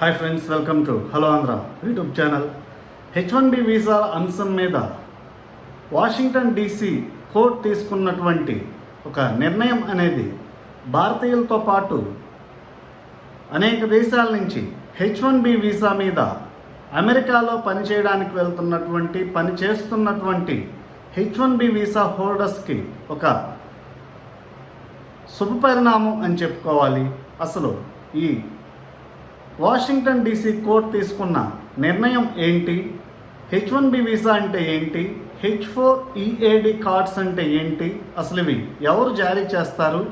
Hi friends welcome to hello Andhra YouTube channel H one B visa అంశం మీద Washington DC court తీసుకున్నటువంటి ఒక నిర్ణయం అనేది భారతీయులతో పాటు అనేక దేశాల నుంచి హెచ్ వన్ బి వీసా మీద అమెరికాలో పనిచేయడానికి వెళ్తున్నటువంటి పని చేస్తున్నటువంటి హెచ్ వన్ బి వీసా హోల్డర్స్కి ఒక శుభపరిణామం అని చెప్పుకోవాలి. అసలు ఈ వాషింగ్టన్ డీసీ కోర్టు తీసుకున్న నిర్ణయం ఏంటి? హెచ్ వన్ బి వీసా అంటే ఏంటి? హెచ్ ఫోర్ ఈఏడి కార్డ్స్ అంటే ఏంటి? అసలు ఇవి ఎవరు జారీ చేస్తారు?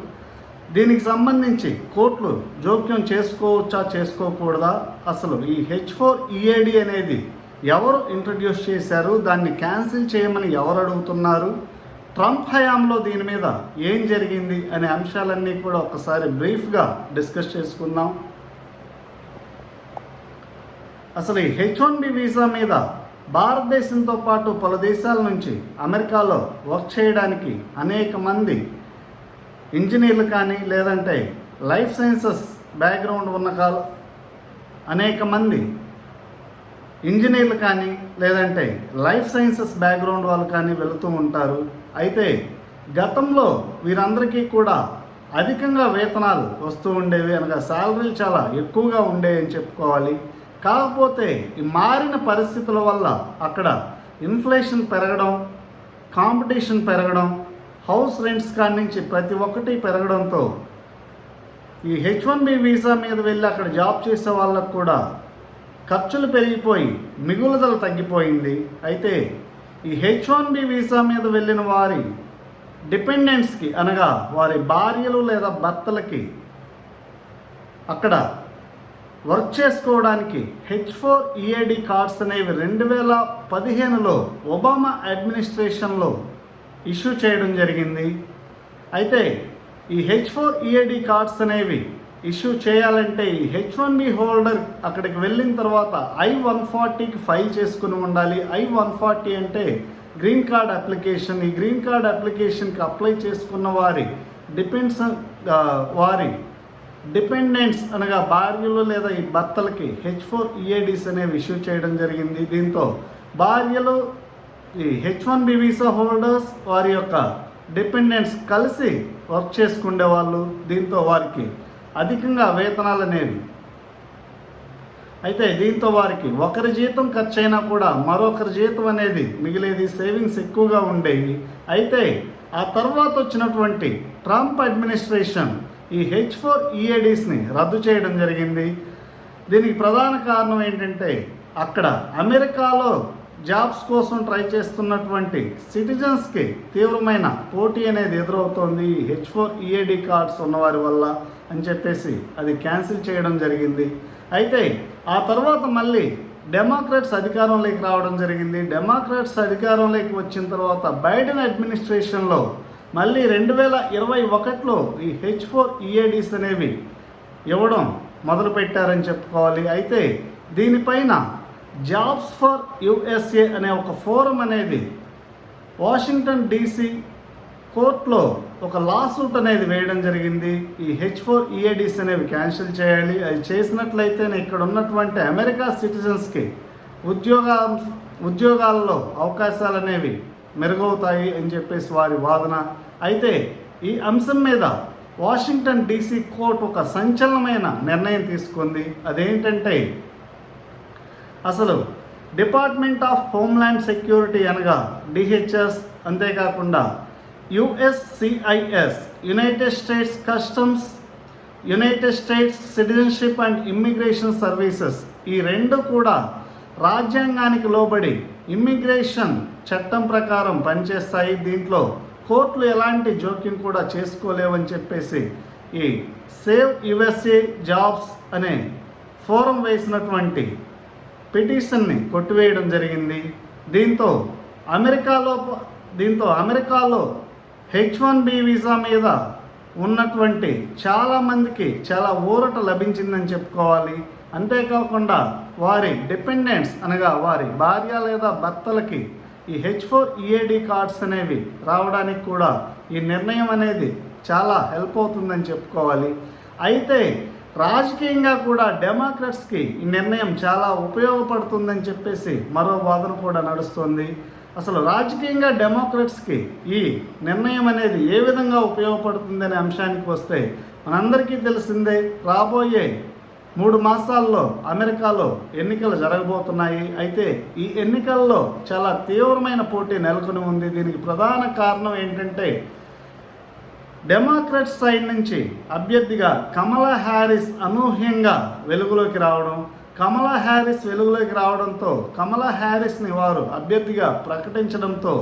దీనికి సంబంధించి కోర్టులు జోక్యం చేసుకోవచ్చా చేసుకోకూడదా? అసలు ఈ హెచ్ ఫోర్ ఈఏడి అనేది ఎవరు ఇంట్రడ్యూస్ చేశారు? దాన్ని క్యాన్సిల్ చేయమని ఎవరు అడుగుతున్నారు? ట్రంప్ హయాంలో దీని మీద ఏం జరిగింది? అనే అంశాలన్నీ కూడా ఒకసారి బ్రీఫ్గా డిస్కస్ చేసుకుందాం. అసలు ఈ హెచ్ వన్ బి వీసా మీద భారతదేశంతో పాటు పలు దేశాల నుంచి అమెరికాలో వర్క్ చేయడానికి అనేక మంది ఇంజనీర్లు కానీ లేదంటే లైఫ్ సైన్సెస్ బ్యాక్గ్రౌండ్ ఉన్న కాల అనేక మంది ఇంజనీర్లు కానీ లేదంటే లైఫ్ సైన్సెస్ బ్యాక్గ్రౌండ్ వాళ్ళు కానీ వెళుతూ ఉంటారు. అయితే గతంలో వీరందరికీ కూడా అధికంగా వేతనాలు వస్తూ ఉండేవి అనగా శాలరీలు చాలా ఎక్కువగా ఉండేవి అని చెప్పుకోవాలి. కాకపోతే ఈ మారిన పరిస్థితుల వల్ల అక్కడ ఇన్ఫ్లేషన్ పెరగడం కాంపిటీషన్ పెరగడం హౌస్ రెంట్స్ కాడి నుంచి ప్రతి ఒక్కటి పెరగడంతో ఈ హెచ్ వన్ బి వీసా మీద వెళ్ళి అక్కడ జాబ్ చేసే వాళ్ళకు కూడా ఖర్చులు పెరిగిపోయి మిగులుదల తగ్గిపోయింది. అయితే ఈ హెచ్ వన్ బి వీసా మీద వెళ్ళిన వారి డిపెండెంట్స్కి అనగా వారి భార్యలు లేదా భర్తలకి అక్కడ వర్క్ చేసుకోవడానికి హెచ్ ఫోర్ ఈఏడి కార్డ్స్ అనేవి రెండు వేల పదిహేనులో ఒబామా అడ్మినిస్ట్రేషన్లో ఇష్యూ చేయడం జరిగింది. అయితే ఈ హెచ్ ఫోర్ ఈఏడి కార్డ్స్ అనేవి ఇష్యూ చేయాలంటే ఈ హెచ్ వన్ బి హోల్డర్ అక్కడికి వెళ్ళిన తర్వాత ఐ వన్ ఫార్టీకి ఫైల్ చేసుకుని ఉండాలి. ఐ వన్ ఫార్టీ అంటే గ్రీన్ కార్డ్ అప్లికేషన్. ఈ గ్రీన్ కార్డ్ అప్లికేషన్కి అప్లై చేసుకున్న వారి డిపెండ్స్ వారి డిపెండెంట్స్ అనగా భార్యలు లేదా ఈ భర్తలకి హెచ్ ఫోర్ ఈఏడీస్ అనేవి ఇష్యూ చేయడం జరిగింది. దీంతో భార్యలు ఈ H one B visa holders వారి యొక్క డిపెండెంట్స్ కలిసి వర్క్ చేసుకునే వాళ్ళు. దీంతో వారికి అధికంగా వేతనాలు అనేవి. అయితే దీంతో వారికి ఒకరి జీతం ఖర్చు అయినా కూడా మరొకరి జీతం అనేది మిగిలేది సేవింగ్స్ ఎక్కువగా ఉండేవి. అయితే ఆ తర్వాత వచ్చినటువంటి ట్రంప్ అడ్మినిస్ట్రేషన్ ఈ హెచ్ ఫోర్ ఈఏడీస్ని రద్దు చేయడం జరిగింది. దీనికి ప్రధాన కారణం ఏంటంటే అక్కడ అమెరికాలో జాబ్స్ కోసం ట్రై చేస్తున్నటువంటి సిటిజన్స్కి తీవ్రమైన పోటీ అనేది ఎదురవుతోంది ఈ హెచ్ ఫోర్ ఈఏడి కార్డ్స్ ఉన్నవారి వల్ల అని చెప్పేసి అది క్యాన్సిల్ చేయడం జరిగింది. అయితే ఆ తర్వాత మళ్ళీ డెమోక్రాట్స్ అధికారంలోకి రావడం జరిగింది. డెమోక్రాట్స్ అధికారంలోకి వచ్చిన తర్వాత బైడెన్ అడ్మినిస్ట్రేషన్లో మళ్ళీ రెండు వేల ఇరవై ఒకటిలో ఈ హెచ్ ఫోర్ ఈఏడీస్ అనేవి ఇవ్వడం మొదలుపెట్టారని చెప్పుకోవాలి. అయితే దీనిపైన జాబ్స్ ఫర్ యుఎస్ఏ అనే ఒక ఫోరం అనేది వాషింగ్టన్ డీసీ కోర్టులో ఒక లా సూట్ అనేది వేయడం జరిగింది. ఈ హెచ్ ఫోర్ ఈఏడీస్ అనేవి క్యాన్సిల్ చేయాలి. అది చేసినట్లయితేనే ఇక్కడ ఉన్నటువంటి అమెరికా సిటిజన్స్కి ఉద్యోగ ఉద్యోగాల్లో అవకాశాలు అనేవి మెరుగవుతాయి అని చెప్పేసి వారి వాదన. అయితే ఈ అంశం మీద వాషింగ్టన్ డీసీ కోర్టు ఒక సంచలనమైన నిర్ణయం తీసుకుంది. అదేంటంటే అసలు డిపార్ట్మెంట్ ఆఫ్ హోమ్ల్యాండ్ సెక్యూరిటీ అనగా డిహెచ్ఎస్ అంతేకాకుండా USCIS United States customs United States citizenship and immigration services ఈ రెండు కూడా రాజ్యాంగానికి లోబడి ఇమ్మిగ్రేషన్ చట్టం ప్రకారం పనిచేస్తాయి. దీంట్లో కోర్టులు ఎలాంటి జోక్యం కూడా చేసుకోలేవని చెప్పేసి ఈ సేవ్ యుఎస్ఏ జాబ్స్ అనే ఫోరం వేసినటువంటి పిటిషన్ని కొట్టివేయడం జరిగింది. దీంతో అమెరికాలో దీంతో అమెరికాలో హెచ్ వన్ బి వీసా మీద ఉన్నటువంటి చాలామందికి చాలా ఊరట లభించిందని చెప్పుకోవాలి. అంతేకాకుండా వారి డిపెండెంట్స్ అనగా వారి భార్య లేదా భర్తలకి ఈ హెచ్ ఫోర్ ఈఏడి కార్డ్స్ అనేవి రావడానికి కూడా ఈ నిర్ణయం అనేది చాలా హెల్ప్ అవుతుందని చెప్పుకోవాలి. అయితే రాజకీయంగా కూడా డెమోక్రట్స్కి ఈ నిర్ణయం చాలా ఉపయోగపడుతుందని చెప్పేసి మరో వాదన కూడా నడుస్తుంది. అసలు రాజకీయంగా డెమోక్రట్స్కి ఈ నిర్ణయం అనేది ఏ విధంగా ఉపయోగపడుతుందనే అంశానికి వస్తే మనందరికీ తెలిసిందే రాబోయే మూడు మాసాల్లో అమెరికాలో ఎన్నికలు జరగబోతున్నాయి. అయితే ఈ ఎన్నికల్లో చాలా తీవ్రమైన పోటీ నెలకొని ఉంది. దీనికి ప్రధాన కారణం ఏంటంటే డెమోక్రాట్స్ సైడ్ నుంచి అభ్యర్థిగా కమలా హ్యారిస్ అనూహ్యంగా వెలుగులోకి రావడం కమలా హ్యారిస్ వెలుగులోకి రావడంతో కమలా హ్యారిస్ని వారు అభ్యర్థిగా ప్రకటించడంతో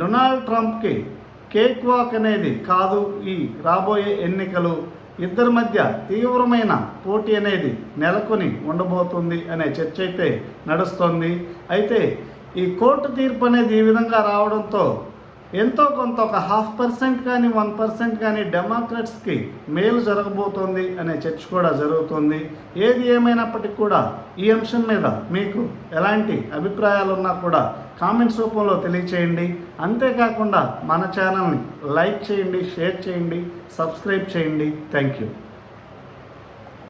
డొనాల్డ్ ట్రంప్కి కేక్ వాక్ అనేది కాదు ఈ రాబోయే ఎన్నికలు. ఇద్దరి మధ్య తీవ్రమైన పోటీ అనేది నెలకొని ఉండబోతుంది అనే చర్చ అయితే నడుస్తోంది. అయితే ఈ కోర్టు తీర్పు అనేది ఈ విధంగా రావడంతో ఎంతో కొంత ఒక హాఫ్ పర్సెంట్ కానీ వన్ పర్సెంట్ కానీ డెమోక్రట్స్కి మేలు జరగబోతోంది అనే చర్చ కూడా జరుగుతుంది. ఏది ఏమైనప్పటికీ కూడా ఈ అంశం మీద మీకు ఎలాంటి అభిప్రాయాలు ఉన్నా కూడా కామెంట్స్ రూపంలో తెలియచేయండి. అంతేకాకుండా మన ఛానల్ని లైక్ చేయండి షేర్ చేయండి సబ్స్క్రైబ్ చేయండి. Thank you.